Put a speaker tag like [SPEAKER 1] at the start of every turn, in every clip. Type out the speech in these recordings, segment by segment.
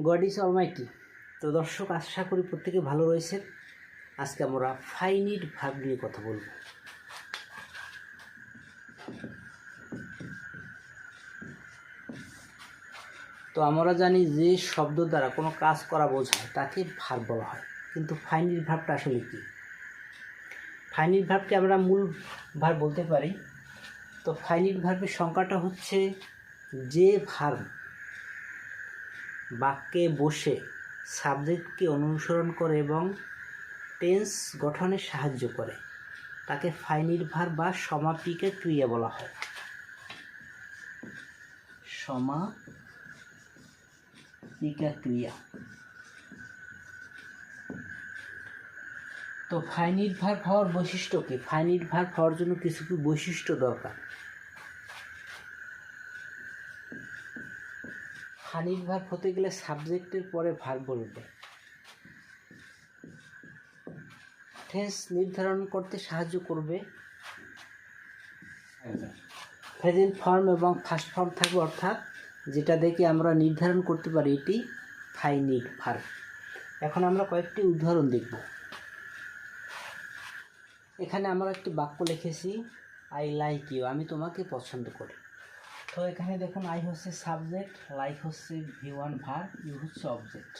[SPEAKER 1] God is Almighty. তো দর্শক, আশা করি প্রত্যেকে ভালো রয়েছে আজকে আমরা ফাইনিট ভাব নিয়ে কথা বলব। তো আমরা জানি যে শব্দ দ্বারা কোনো কাজ করা বোঝায়, তাকে ভাব বলা হয়। কিন্তু ফাইনিট ভাবটা আসলে কি? ফাইনিট ভাবকে আমরা মূল ভাব বলতে পারি। তো ফাইনিট ভার্বের সংখ্যাটা হচ্ছে যে ভার্ব বাক্যে বসে সাবজেক্টকে অনুসরণ করে এবং টেন্স গঠনে সাহায্য করে। তাকে ফাইনিট ভার বা সমাপিকা ক্রিয়া বলা হয়। সমাপিকা ক্রিয়া। তো ফাইনিট ভার হওয়ার বৈশিষ্ট্য কি? ফাইনিট ভার হওয়ার জন্য কিছু কি বৈশিষ্ট্য দরকার? ফাইনিট ভার হতে গেলে সাবজেক্টের পরে ভার বলবে টেন্স নির্ধারণ করতে সাহায্য করবে। প্রেজেন্ট ফর্ম এবং ফার্স্ট ফর্ম থাকবে অর্থাৎ যেটা দেখে আমরা নির্ধারণ করতে পারি এটি ফাইনিট ভার এখন আমরা কয়েকটি উদাহরণ দেখব। এখানে আমরা একটি বাক্য লিখেছি আই লাইক ইউ আমি তোমাকে পছন্দ করি। তো এখানে দেখুন আই হচ্ছে সাবজেক্ট লাইক হচ্ছে ভি ওয়ান ভার ইউ হচ্ছে অবজেক্ট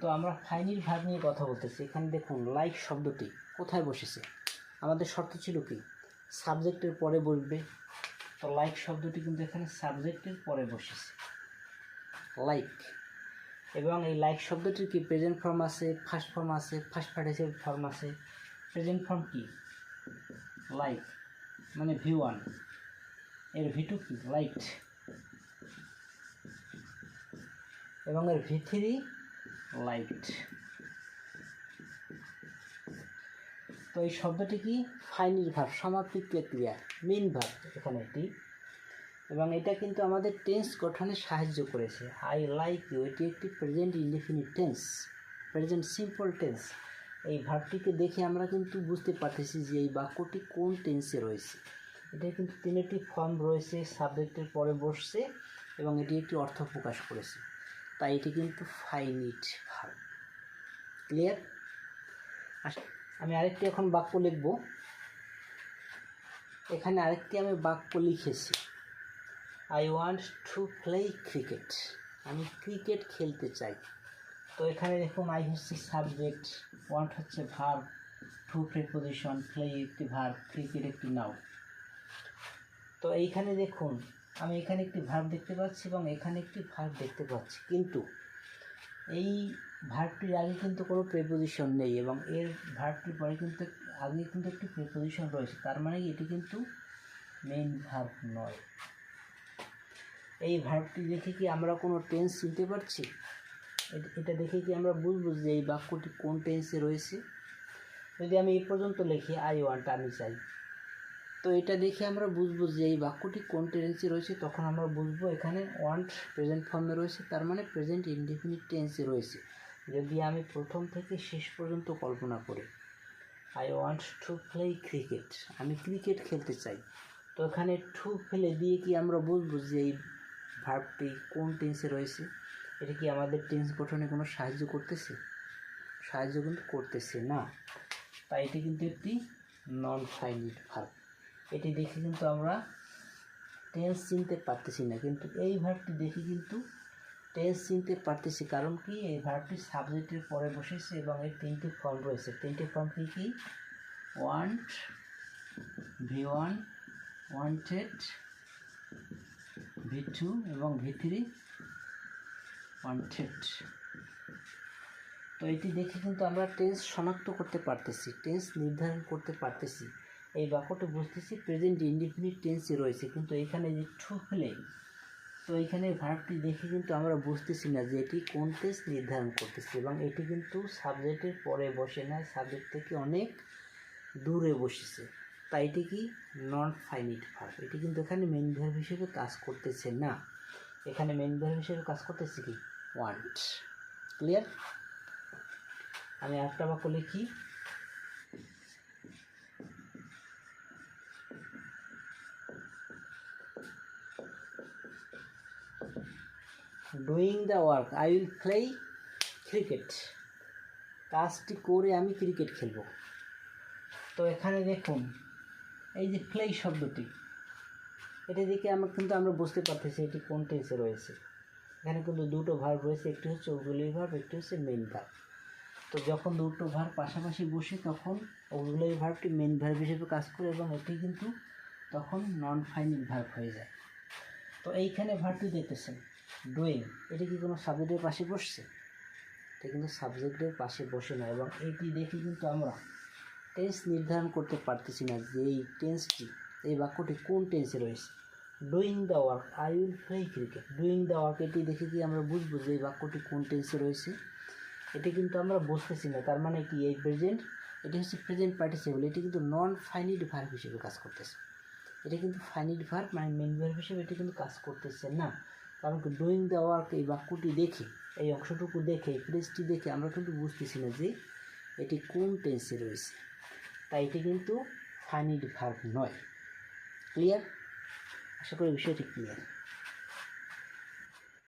[SPEAKER 1] তো আমরা ফাইনিট ভার নিয়ে কথা বলতেছি। এখানে দেখুন লাইক শব্দটি কোথায় বসেছে? আমাদের শর্ত ছিল কি? সাবজেক্টের পরে বসবে। তো লাইক শব্দটি কিন্তু এখানে সাবজেক্টের পরে বসেছে। লাইক এবং এই লাইক শব্দটির কি প্রেজেন্ট ফর্ম আছে ফার্স্ট ফর্ম আছে ফার্স্ট পার্টিসিপেল ফর্ম আছে। প্রেজেন্ট ফর্ম কি? লাইক মানে ভি ওয়ান এর ভি টু কি? লাইট এবং এর ভি থ্রি লাইট তো এই শব্দটি কি? ফাইনির ভাব সমাপিক প্রক্রিয়া মেন ভাব এখানে এটি এবং এটা কিন্তু আমাদের টেন্স গঠনে সাহায্য করেছে। আই লাইক ইউ এটি একটি present indefinite tense present simple tense এই ভাবটিকে দেখে আমরা কিন্তু বুঝতে পারতেছি যে এই বাক্যটি কোন টেন্সে রয়েছে। এটা কিন্তু তিনটি ফর্ম রয়েছে সাবজেক্টের পরে বসছে এবং এটি একটি অর্থ প্রকাশ করেছে। তাই এটি কিন্তু ফাইনিট ভাব ক্লিয়ার আমি আরেকটি এখন বাক্য লিখব। এখানে আরেকটি আমি বাক্য লিখেছি। I want to play cricket আমি ক্রিকেট খেলতে চাই। তো এখানে দেখুন আই হচ্ছে সাবজেক্ট ওয়ান্ট হচ্ছে ভার টু প্রিপোজিশন প্লে একটি ভার ক্রিকেট একটি নাও তো এইখানে দেখুন, আমি এখানে একটি ভার্ব দেখতে পাচ্ছি এবং এখানে একটি ভার্ব দেখতে পাচ্ছি। কিন্তু এই ভার্বটির আগে কিন্তু কোনো প্রেপোজিশন নেই এবং এর ভার্বটির পরে কিন্তু আগে কিন্তু একটি প্রেপোজিশন রয়েছে। তার মানে এটি কিন্তু মেইন ভার্ব নয়। এই ভার্বটি দেখে কি আমরা কোনো টেন্স চিনতে পারছি এটা দেখে কি আমরা বুঝব যে এই বাক্যটি কোন টেন্সে রয়েছে? যদি আমি এই পর্যন্ত লিখি আই ওয়ান্ট আমি চাই। তো এটা দেখে আমরা বুঝব যে এই বাক্যটি কোন টেন্সে রয়েছে, তখন আমরা বুঝব এখানে ওয়ান্ট প্রেজেন্ট ফর্মে রয়েছে, তার মানে প্রেজেন্ট ইনডিফিনিট টেন্সে রয়েছে। যদি আমি প্রথম থেকে শেষ পর্যন্ত কল্পনা করি I want to play cricket আমি ক্রিকেট খেলতে চাই, তো এখানে টু ফেলে দিয়ে কি আমরা বুঝব যে এই ভার্বটি কোন টেন্সে রয়েছে? এটা কি আমাদের টেন্স গঠনে কোনো সাহায্য করতেছে? সাহায্য কিন্তু করতেছে না। তাই এটি কিন্তু একটি নন ফাইনিট ভার্ব এটি দেখে কিন্তু আমরা টেন্স চিনতে পারতেছি না। কিন্তু এই ভার্বটি দেখে কিন্তু টেন্স চিনতে পারতেছি, কারণ কি? এই ভার্বটি সাবজেক্টের পরে বসেছে এবং এর তিনটি ফর্ম রয়েছে। তিনটি ফর্ম কি কি? Want V one wanted V two এবং ভি থ্রি ওয়ান্টেড তো এটি দেখে কিন্তু আমরা টেন্স শনাক্ত করতে পারতেছি টেন্স নির্ধারণ করতে পারতেছি। এই বাক্যটি বুঝতেছি প্রেজেন্ট ইনডিফিনিট টেন্সে রয়েছে, কিন্তু এখানে যে ফেলে তো এখানে ভার্বটি দেখে কিন্তু আমরা বুঝতেছি না যে এটি কোন টেন্স নির্ধারণ করতেছে এবং এটি কিন্তু সাবজেক্টের পরে বসে না সাবজেক্ট থেকে অনেক দূরে বসেছে। তাই এটি কি? নন ফাইনিট ভার্ব এটি কিন্তু এখানে মেন ভার্ব হিসেবে কাজ করতেছে না। এখানে মেন ভার্ব হিসেবে কাজ করতেছে কি? ওয়ান্ট ক্লিয়ার আমি একটা বাক্য লিখি। Doing the work I will play cricket কাজটি করে আমি ক্রিকেট খেলব। তো এখানে দেখুন, এই যে প্লে শব্দটি, এটা দেখে আমরা কিন্তু আমরা বুঝতে পারতেছি এটি কোন টেন্সে রয়েছে। এখানে কিন্তু দুটো ভার্ব রয়েছে, একটি হচ্ছে অগুলি ভার্ব একটি হচ্ছে মেন ভার্ব তো যখন দুটো ভার্ব পাশাপাশি বসে, তখন অগুলি ভার্বটি মেন ভার্ব হিসেবে কাজ করে এবং এটি কিন্তু তখন নন ফাইনাল ভার্ব হয়ে যায়। তো এইখানে ভার্বটি দেখতেছেন। ডুইং এটি কি কোনো সাবজেক্টের পাশে বসছে? এটা কিন্তু সাবজেক্টের পাশে বসে না এবং এটি দেখে কিন্তু আমরা টেন্স নির্ধারণ করতে পারতেছি না যে এই টেন্সটি এই বাক্যটি কোন টেন্সে রয়েছে। Doing the work I will play cricket doing the work এটি দেখে কি আমরা বুঝব যে এই বাক্যটি কোন টেন্সে রয়েছে? এটি কিন্তু আমরা বুঝতেছি না, তার মানে কি এই প্রেজেন্ট এটি হচ্ছে প্রেজেন্ট পার্টিসিপল এটি কিন্তু নন ফাইনিট ভার্ব হিসেবে কাজ করতেছে। এটা কিন্তু ফাইনিট ভার্ব মানে মেন ভার্ব হিসেবে এটি কিন্তু কাজ করতেছে না। কারণ কি ডুইং দ্য ওয়ার্ক এই বাক্যটি দেখে, এই অংশটুকু দেখে ফ্রেজটি দেখে আমরা কিন্তু বুঝতেছি না যে এটি কোন টেন্সে রয়েছে। তাই এটি কিন্তু ফাইনিট ভার্ব নয়। ক্লিয়ার আশা করি বিষয়টি ক্লিয়ার